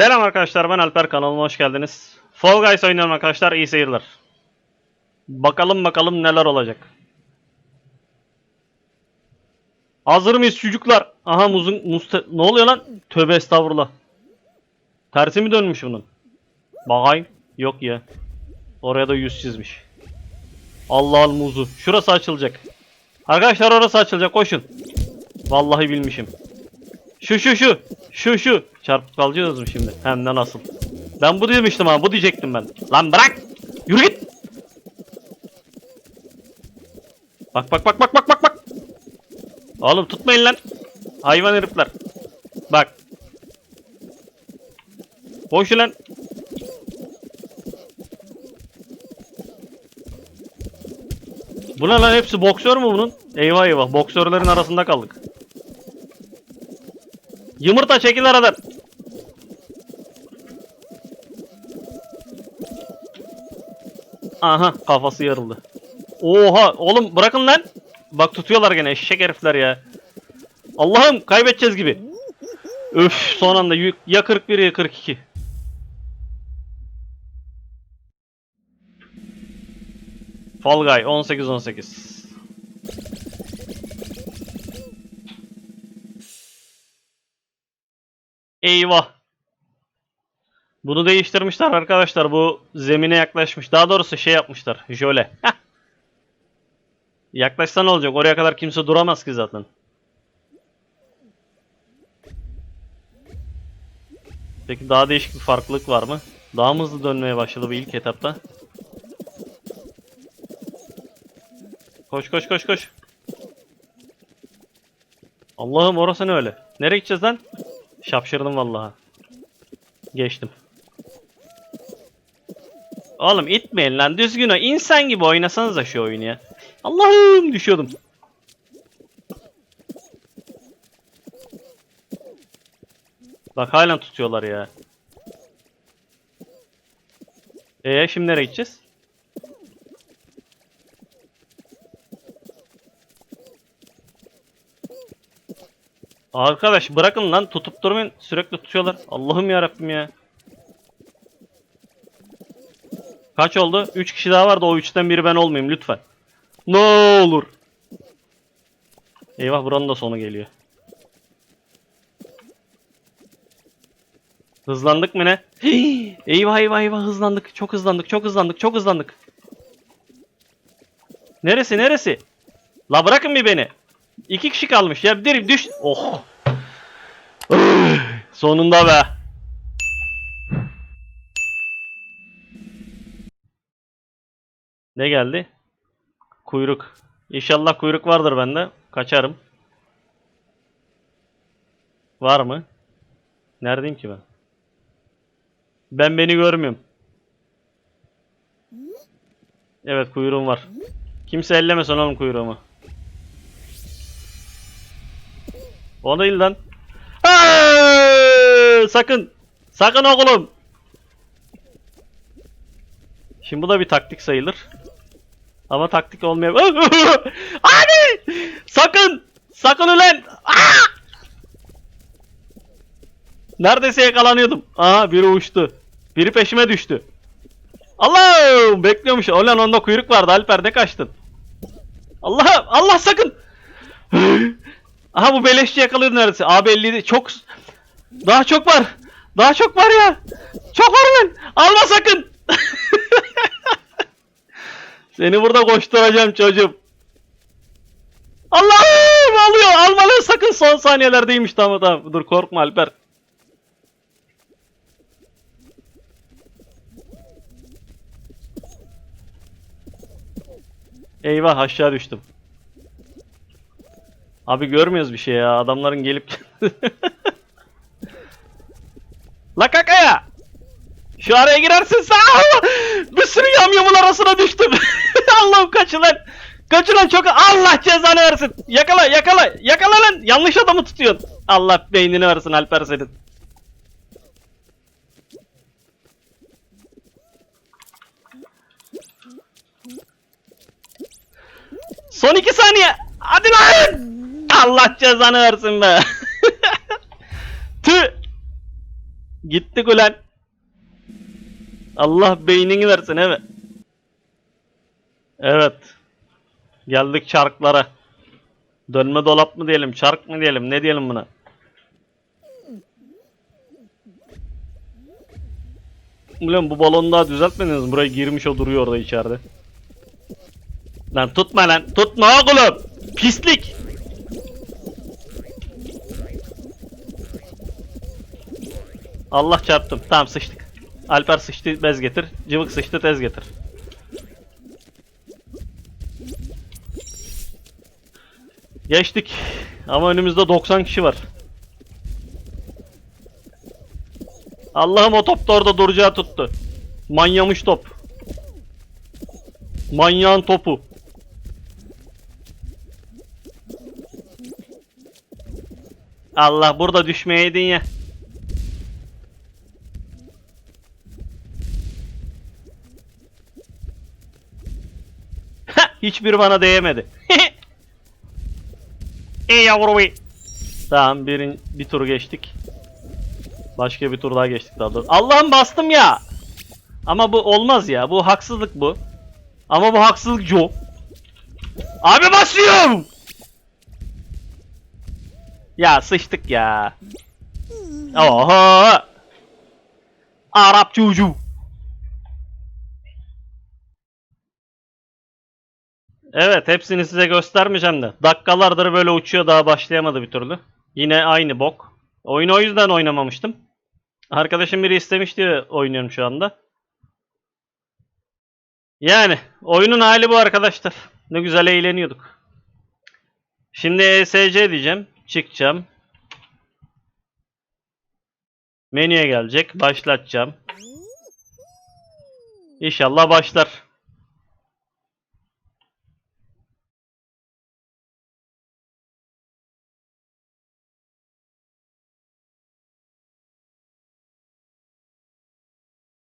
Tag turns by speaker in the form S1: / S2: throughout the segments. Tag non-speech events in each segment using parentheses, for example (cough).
S1: Selam arkadaşlar ben Alper kanalıma hoş geldiniz. Fall Guys oynuyorum arkadaşlar iyi seyirler. Bakalım bakalım neler olacak. Hazır mıyız çocuklar? Aha muzun muz te- ne oluyor lan? Tövbe estağfurullah. Tersi mi dönmüş bunun? Bakayım. Yok ya. Oraya da yüz çizmiş. Allah al muzu. Şurası açılacak. Arkadaşlar orası açılacak koşun. Vallahi bilmişim. Şu şu şu. Şu şu. Çarpıp kalacağız mı şimdi? Hem de nasıl? Ben bu demiştim ama bu diyecektim ben. Lan bırak. Yürü git. Bak bak bak bak bak bak bak. Oğlum tutmayın lan. Hayvan herifler. Bak. Boş lan. Bu ne lan hepsi boksör mü bunun? Eyvah eyvah boksörlerin arasında kaldık. Yumurta çekil aradan. Aha kafası yarıldı. Oha oğlum bırakın lan. Bak tutuyorlar gene eşek herifler ya. Allah'ım kaybedeceğiz gibi. Öf son anda ya 41 ya 42. Fall Guy 18-18. Eyvah. Bunu değiştirmişler arkadaşlar. Bu zemine yaklaşmış. Daha doğrusu şey yapmışlar. Jöle. Yaklaşsa ne olacak? Oraya kadar kimse duramaz ki zaten. Peki daha değişik bir farklılık var mı? Daha hızlı dönmeye başladı bu ilk etapta? Koş koş koş koş. Allah'ım orası ne öyle? Nereye gideceğiz lan? Şapşırdım vallahi. Geçtim. Oğlum itmeyin lan düzgün o. İnsan gibi oynasanıza şu oyunu ya. Allah'ım düşüyordum. Bak halen tutuyorlar ya. Ee şimdi nereye gideceğiz? Arkadaş bırakın lan tutup durmayın. Sürekli tutuyorlar. Allah'ım ya Rabbim ya. Kaç oldu? 3 kişi daha vardı. O 3'ten biri ben olmayayım lütfen. Ne olur. Eyvah buranın da sonu geliyor. Hızlandık mı ne? (gasps) Eyvah eyvah eyvah hızlandık. Çok hızlandık. Çok hızlandık. Çok hızlandık. Neresi neresi? La bırakın bir beni. İki kişi kalmış ya. Bir düş. Oh. Sonunda be. Ne geldi? Kuyruk. İnşallah kuyruk vardır bende. Kaçarım. Var mı? Neredeyim ki ben? Ben beni görmüyorum. Evet kuyruğum var. Kimse ellemesin oğlum kuyruğumu. O değil lan. Hey! Sakın. Sakın oğlum. Şimdi bu da bir taktik sayılır. Ama taktik olmayabilir. (laughs) Hadi! Sakın! Sakın ulan! Aa! Neredeyse yakalanıyordum. Aha biri uçtu. Biri peşime düştü. Allah! Bekliyormuş. Ulan onda kuyruk vardı. Alper de kaçtın. Allah! Allah sakın! Aha bu beleşçi yakalıyor neredeyse. Abi 57 çok daha çok var. Daha çok var ya. Çok var lan. Alma sakın. (laughs) Seni burada koşturacağım çocuğum. Allah'ım alıyor. Alma lan sakın son saniyelerdeymiş tamam tamam. Dur korkma Alper. Eyvah aşağı düştüm. Abi görmüyoruz bir şey ya. Adamların gelip... (laughs) La kakaya! Şu araya girersin sen. (laughs) Bir sürü yamyamın arasına düştüm. (laughs) Allah'ım kaçın lan. Kaçın lan çok. Allah cezanı versin. Yakala yakala. Yakala lan. Yanlış adamı tutuyorsun. Allah beynini versin Alper senin. Son iki saniye. Hadi lan. Allah cezanı versin be. (laughs) Tüh. Gittik ulan. Allah beynini versin evet. Evet. Geldik çarklara. Dönme dolap mı diyelim, çark mı diyelim, ne diyelim buna? Ulan bu balonu daha düzeltmediniz? Buraya girmiş o duruyor orada içeride. Lan tutma lan, tutma oğlum! Pislik! Allah çarptım. Tamam sıçtık. Alper sıçtı bez getir. Cıvık sıçtı tez getir. Geçtik. Ama önümüzde 90 kişi var. Allah'ım o top da orada duracağı tuttu. Manyamış top. Manyağın topu. Allah burada düşmeyeydin ya. Hiçbir bana değemedi. (laughs) Ey yavrum ey. Tamam birin, bir tur geçtik. Başka bir tur daha geçtik daha doğrusu. Allah'ım bastım ya. Ama bu olmaz ya. Bu haksızlık bu. Ama bu haksızlık Joe. Abi basıyorum. Ya sıçtık ya. Oho. Arap çocuğu. Evet hepsini size göstermeyeceğim de. Dakikalardır böyle uçuyor daha başlayamadı bir türlü. Yine aynı bok. Oyunu o yüzden oynamamıştım. Arkadaşım biri istemiş diye oynuyorum şu anda. Yani oyunun hali bu arkadaşlar. Ne güzel eğleniyorduk. Şimdi ESC diyeceğim. Çıkacağım. Menüye gelecek. Başlatacağım. İnşallah başlar.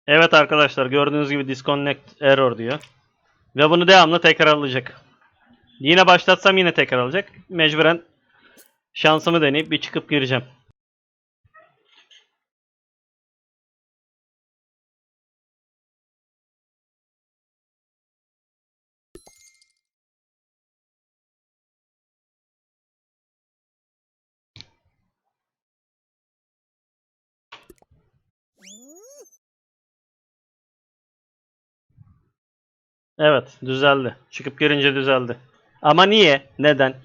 S1: Evet arkadaşlar gördüğünüz gibi disconnect error diyor. Ve bunu devamlı tekrarlayacak. Yine başlatsam yine tekrar alacak. Mecburen şansımı deneyip bir çıkıp gireceğim. Evet düzeldi. Çıkıp girince düzeldi. Ama niye? Neden?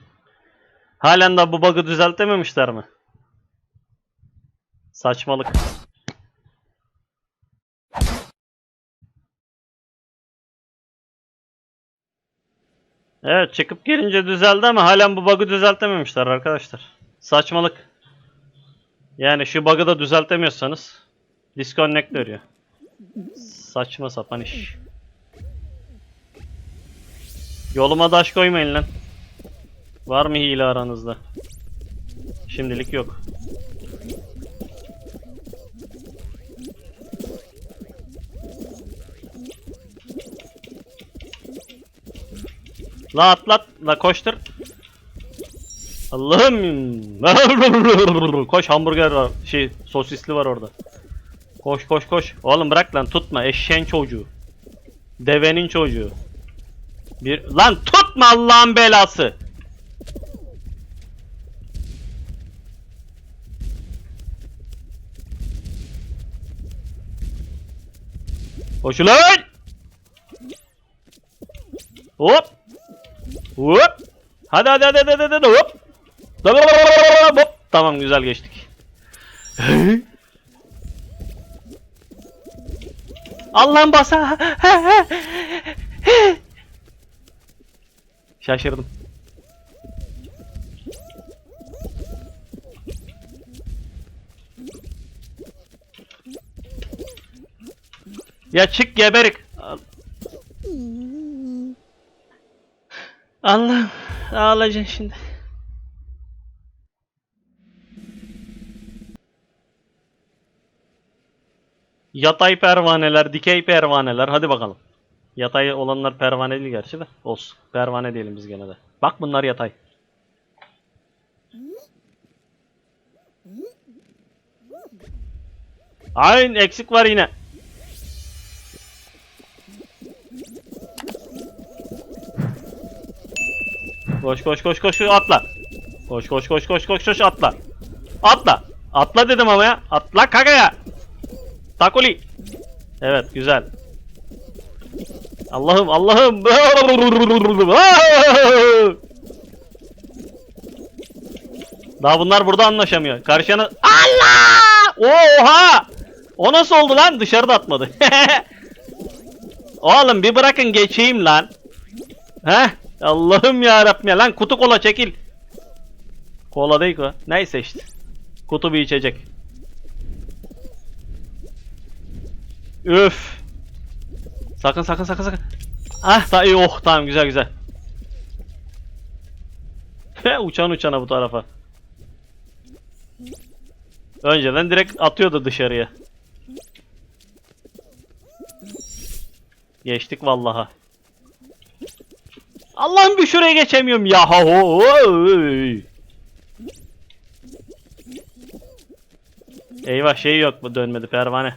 S1: Halen de bu bug'ı düzeltememişler mi? Saçmalık. Evet çıkıp girince düzeldi ama halen bu bug'ı düzeltememişler arkadaşlar. Saçmalık. Yani şu bug'ı da düzeltemiyorsanız disconnect veriyor. Saçma sapan iş. Yoluma daş koymayın lan. Var mı hile aranızda? Şimdilik yok. La atlat, la koştur. Allah'ım. (laughs) koş hamburger var. Şey sosisli var orada. Koş koş koş. Oğlum bırak lan tutma eşeğin çocuğu. Devenin çocuğu. Bir lan tutma Allah'ın belası. Koş ulan. Hop. Hop. Hadi hadi hadi hadi hadi, hadi hop. Hop. Tamam güzel geçtik. Allah'ın basa. (laughs) Şaşırdım. Ya çık geberik. Al- Allah ağlayacaksın şimdi. Yatay pervaneler, dikey pervaneler. Hadi bakalım. Yatay olanlar pervane değil gerçi de. Olsun. Pervane diyelim biz gene de. Bak bunlar yatay. Aynen eksik var yine. Koş koş koş koş atla. Koş koş koş koş koş koş atla. Atla. Atla dedim ama ya. Atla kakaya. Takoli. Evet güzel. Allah'ım Allah'ım. (laughs) Daha bunlar burada anlaşamıyor. Karşına... Allah! Oha! O nasıl oldu lan? Dışarıda atmadı. (laughs) Oğlum bir bırakın geçeyim lan. Heh. Allah'ım ya Rabbim ya lan kutu kola çekil. Kola değil o. Neyse işte. Kutu bir içecek. Üf. Sakın sakın sakın sakın. Ah da iyi oh tamam güzel güzel. (laughs) uçan uçana bu tarafa. Önceden direkt atıyordu dışarıya. Geçtik vallaha. Allah'ım bir şuraya geçemiyorum ya. Eyvah şey yok mu dönmedi pervane.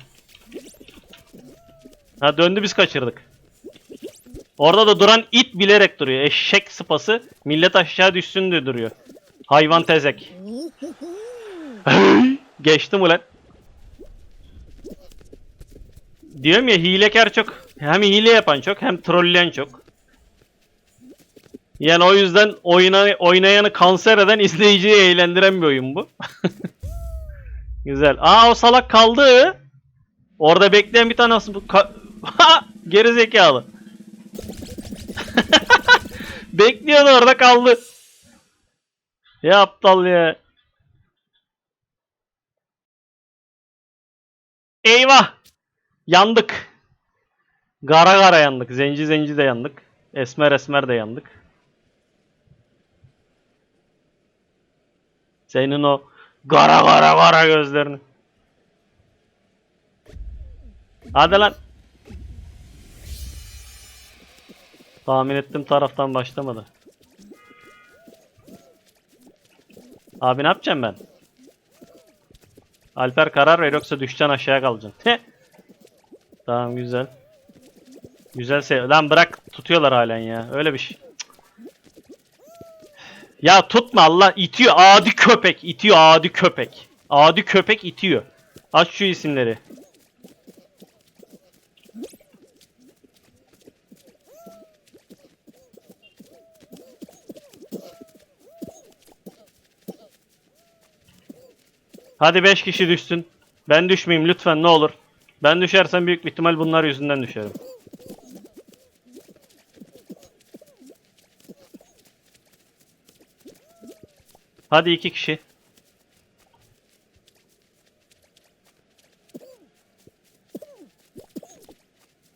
S1: Ha döndü biz kaçırdık. Orada da duran it bilerek duruyor. Eşek sıpası millet aşağı düşsün diye duruyor. Hayvan tezek. Geçtim ulan. Diyorum ya hilekar çok. Hem hile yapan çok hem trolleyen çok. Yani o yüzden oyna, oynayanı kanser eden izleyiciyi eğlendiren bir oyun bu. (laughs) Güzel. Aa o salak kaldı. Orada bekleyen bir tane (laughs) geri zekalı. (laughs) Bekliyordu orada kaldı. Ya aptal ya. Eyvah! Yandık. Gara gara yandık. Zenci zenci de yandık. Esmer esmer de yandık. Senin o gara gara gara gözlerini. Hadi lan. Tahmin ettim taraftan başlamadı. Abi ne yapacağım ben? Alper karar ver yoksa düşeceksin aşağıya kalacaksın. Tamam güzel. Güzel şey. Lan bırak tutuyorlar halen ya. Öyle bir şey. Ya tutma Allah itiyor adi köpek itiyor adi köpek. Adi köpek itiyor. Aç şu isimleri. Hadi 5 kişi düşsün. Ben düşmeyeyim lütfen ne olur. Ben düşersem büyük ihtimal bunlar yüzünden düşerim. Hadi iki kişi.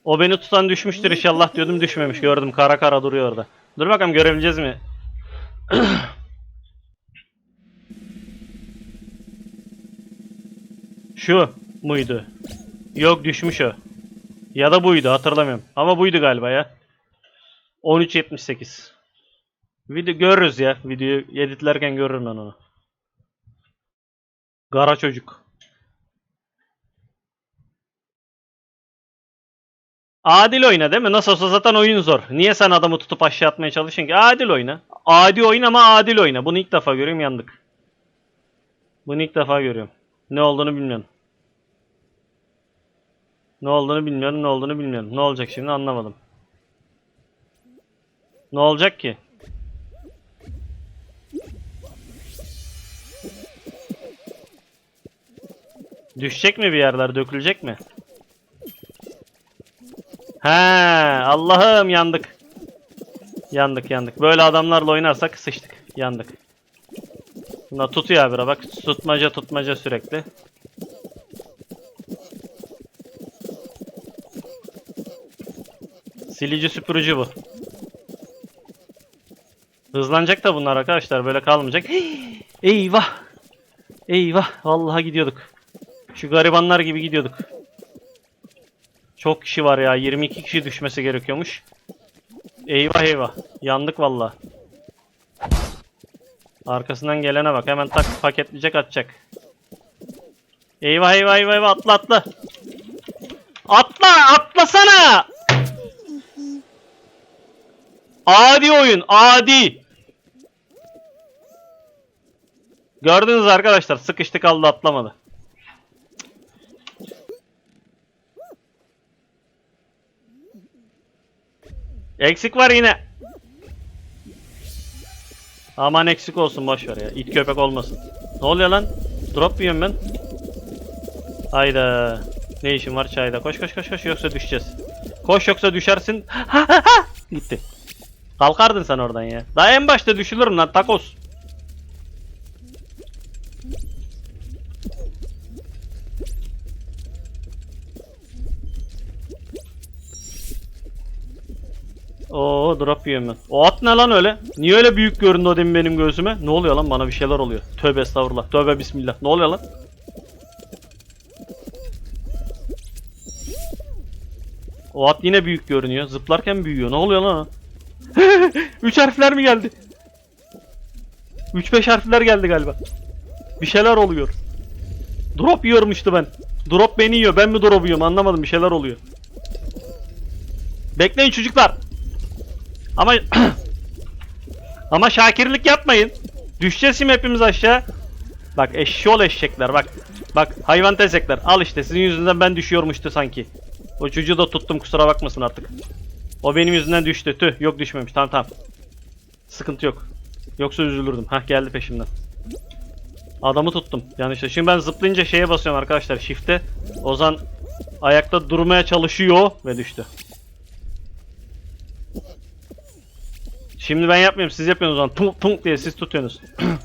S1: O beni tutan düşmüştür inşallah diyordum düşmemiş gördüm kara kara duruyor orada. Dur bakalım görebileceğiz mi? (clears throat) Şu muydu? Yok düşmüş o. Ya da buydu hatırlamıyorum. Ama buydu galiba ya. 13.78. Video görürüz ya. Videoyu editlerken görürüm ben onu. Gara çocuk. Adil oyna değil mi? Nasıl olsa zaten oyun zor. Niye sen adamı tutup aşağı atmaya çalışıyorsun ki? Adil oyna. Adi oyna ama adil oyna. Bunu ilk defa görüyorum yandık. Bunu ilk defa görüyorum. Ne olduğunu bilmiyorum. Ne olduğunu bilmiyorum, ne olduğunu bilmiyorum. Ne olacak şimdi anlamadım. Ne olacak ki? Düşecek mi bir yerler, dökülecek mi? He, Allah'ım yandık. Yandık yandık. Böyle adamlarla oynarsak sıçtık. Yandık. Buna tutuyor abi bak. Tutmaca tutmaca sürekli. Silici süpürücü bu. Hızlanacak da bunlar arkadaşlar. Böyle kalmayacak. (gasps) Eyvah. Eyvah. Vallahi gidiyorduk. Şu garibanlar gibi gidiyorduk. Çok kişi var ya. 22 kişi düşmesi gerekiyormuş. Eyvah eyvah. Yandık vallahi. Arkasından gelene bak. Hemen tak paketleyecek atacak. Eyvah eyvah eyvah eyvah atla atla. Atla atlasana. Adi oyun adi. Gördünüz arkadaşlar sıkıştı kaldı atlamadı. Eksik var yine. Aman eksik olsun boş ver ya. İt köpek olmasın. Ne oluyor lan? Drop yiyorum ben. Hayda. Ne işin var çayda? Koş koş koş koş yoksa düşeceğiz. Koş yoksa düşersin. (laughs) Gitti. Kalkardın sen oradan ya. Daha en başta düşülürüm lan takos. Oo drop yiyorum. O at ne lan öyle? Niye öyle büyük göründü o demin benim gözüme? Ne oluyor lan bana bir şeyler oluyor. Tövbe estağfurullah. Tövbe bismillah. Ne oluyor lan? O at yine büyük görünüyor. Zıplarken büyüyor. Ne oluyor lan? (laughs) Üç harfler mi geldi? 3-5 harfler geldi galiba. Bir şeyler oluyor. Drop yiyormuştu ben. Drop beni yiyor. Ben mi drop yiyorum anlamadım. Bir şeyler oluyor. Bekleyin çocuklar. Ama (clears throat) ama şakirlik yapmayın. Düşeceğiz şimdi hepimiz aşağı. Bak eşşoğlu eşekler bak. Bak hayvan tezekler. Al işte sizin yüzünden ben düşüyormuştu sanki. O çocuğu da tuttum kusura bakmasın artık. O benim yüzümden düştü. Tüh yok düşmemiş. Tamam tamam. Sıkıntı yok. Yoksa üzülürdüm. Hah geldi peşimden. Adamı tuttum. İşte şimdi ben zıplayınca şeye basıyorum arkadaşlar shift'e. Ozan ayakta durmaya çalışıyor ve düştü. Şimdi ben yapmıyorum siz yapıyorsunuz o zaman. Tunk tunk diye siz tutuyorsunuz. (clears throat)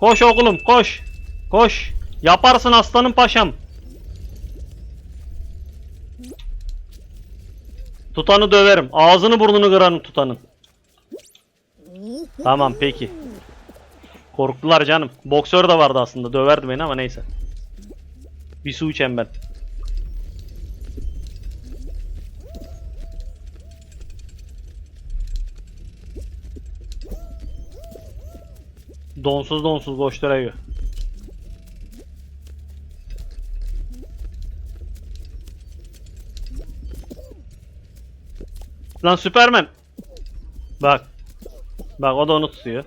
S1: koş oğlum koş. Koş. Yaparsın aslanım paşam. Tutanı döverim. Ağzını burnunu kırarım tutanın. Tamam peki. Korktular canım. Boksör de vardı aslında. Döverdi beni ama neyse. Bir su içeyim ben. Donsuz donsuz koşturuyor. Lan Süpermen. Bak. Bak o da onu tutuyor.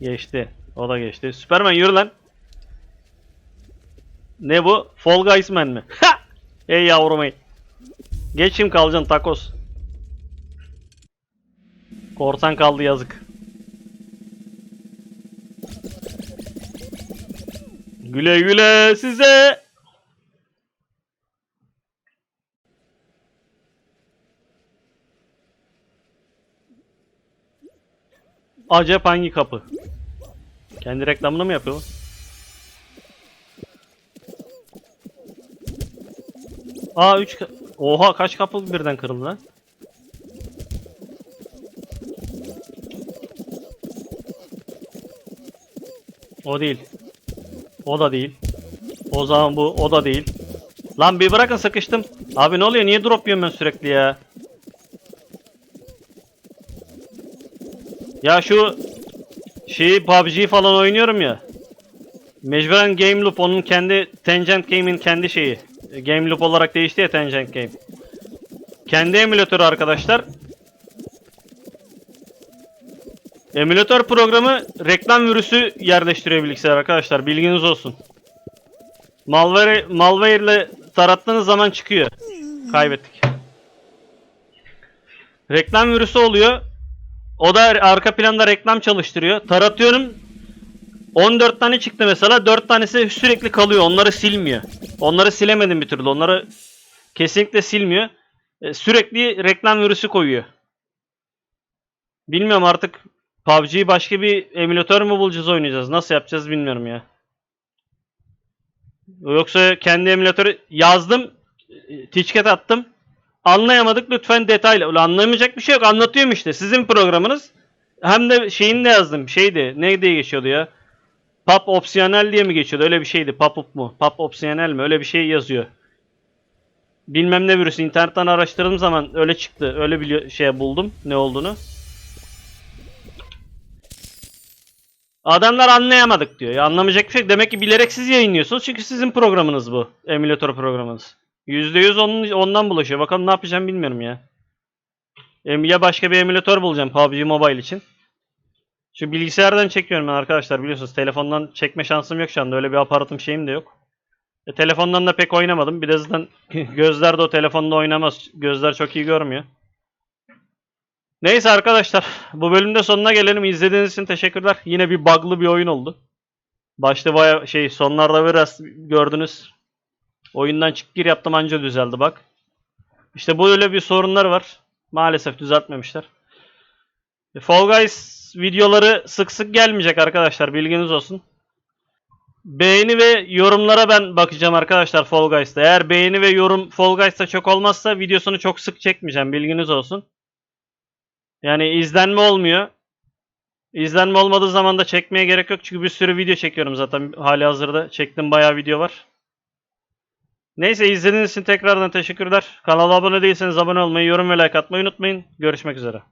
S1: Geçti. O da geçti. Süpermen yürü lan. Ne bu? Fall Guys Man mi? Ha! Ey yavrum ey. Geçim kalacaksın takos. Korsan kaldı yazık. Güle güle size. Acep hangi kapı? Kendi reklamını mı yapıyor? Aa 3 Oha kaç kapı birden kırıldı lan? O değil. O da değil. O zaman bu o da değil. Lan bir bırakın sıkıştım. Abi ne oluyor? Niye drop yiyorum ben sürekli ya? Ya şu şeyi PUBG falan oynuyorum ya. Mecburen Game Loop onun kendi Tangent Game'in kendi şeyi. Game Loop olarak değişti ya Tangent Game. Kendi emülatörü arkadaşlar. Emülatör programı reklam virüsü yerleştiriyor bilgisayar arkadaşlar. Bilginiz olsun. Malware, malware ile tarattığınız zaman çıkıyor. Kaybettik. Reklam virüsü oluyor. O da arka planda reklam çalıştırıyor. Taratıyorum. 14 tane çıktı mesela. 4 tanesi sürekli kalıyor. Onları silmiyor. Onları silemedim bir türlü. Onları kesinlikle silmiyor. E, sürekli reklam virüsü koyuyor. Bilmiyorum artık PUBG'yi başka bir emülatör mü bulacağız oynayacağız. Nasıl yapacağız bilmiyorum ya. Yoksa kendi emülatörü yazdım. e, Ticket attım. Anlayamadık lütfen detayla. Ulan anlamayacak bir şey yok. Anlatıyorum işte. Sizin programınız. Hem de şeyini de yazdım. Şeydi. Ne diye geçiyordu ya? Pap opsiyonel diye mi geçiyordu? Öyle bir şeydi. Papup mu? Pap opsiyonel mi? Öyle bir şey yazıyor. Bilmem ne virüsü. İnternetten araştırdığım zaman öyle çıktı. Öyle bir şey buldum. Ne olduğunu. Adamlar anlayamadık diyor. Ya anlamayacak bir şey. Demek ki bilerek siz yayınlıyorsunuz. Çünkü sizin programınız bu. Emülatör programınız. %100 onun, ondan bulaşıyor. Bakalım ne yapacağım bilmiyorum ya. Ya başka bir emülatör bulacağım PUBG Mobile için. Şu bilgisayardan çekiyorum ben arkadaşlar biliyorsunuz. Telefondan çekme şansım yok şu anda. Öyle bir aparatım şeyim de yok. E, telefondan da pek oynamadım. Bir de zaten (laughs) gözler de o telefonda oynamaz. Gözler çok iyi görmüyor. Neyse arkadaşlar. Bu bölümde sonuna gelelim. İzlediğiniz için teşekkürler. Yine bir bug'lı bir oyun oldu. Başta baya şey sonlarda biraz gördünüz. Oyundan çık gir yaptım anca düzeldi bak. İşte böyle bir sorunlar var. Maalesef düzeltmemişler. E, Fall Guys videoları sık sık gelmeyecek arkadaşlar bilginiz olsun. Beğeni ve yorumlara ben bakacağım arkadaşlar Fall Guys'ta. Eğer beğeni ve yorum Fall Guys'ta çok olmazsa videosunu çok sık çekmeyeceğim bilginiz olsun. Yani izlenme olmuyor. İzlenme olmadığı zaman da çekmeye gerek yok çünkü bir sürü video çekiyorum zaten hali hazırda. Çektim bayağı video var. Neyse izlediğiniz için tekrardan teşekkürler. Kanala abone değilseniz abone olmayı, yorum ve like atmayı unutmayın. Görüşmek üzere.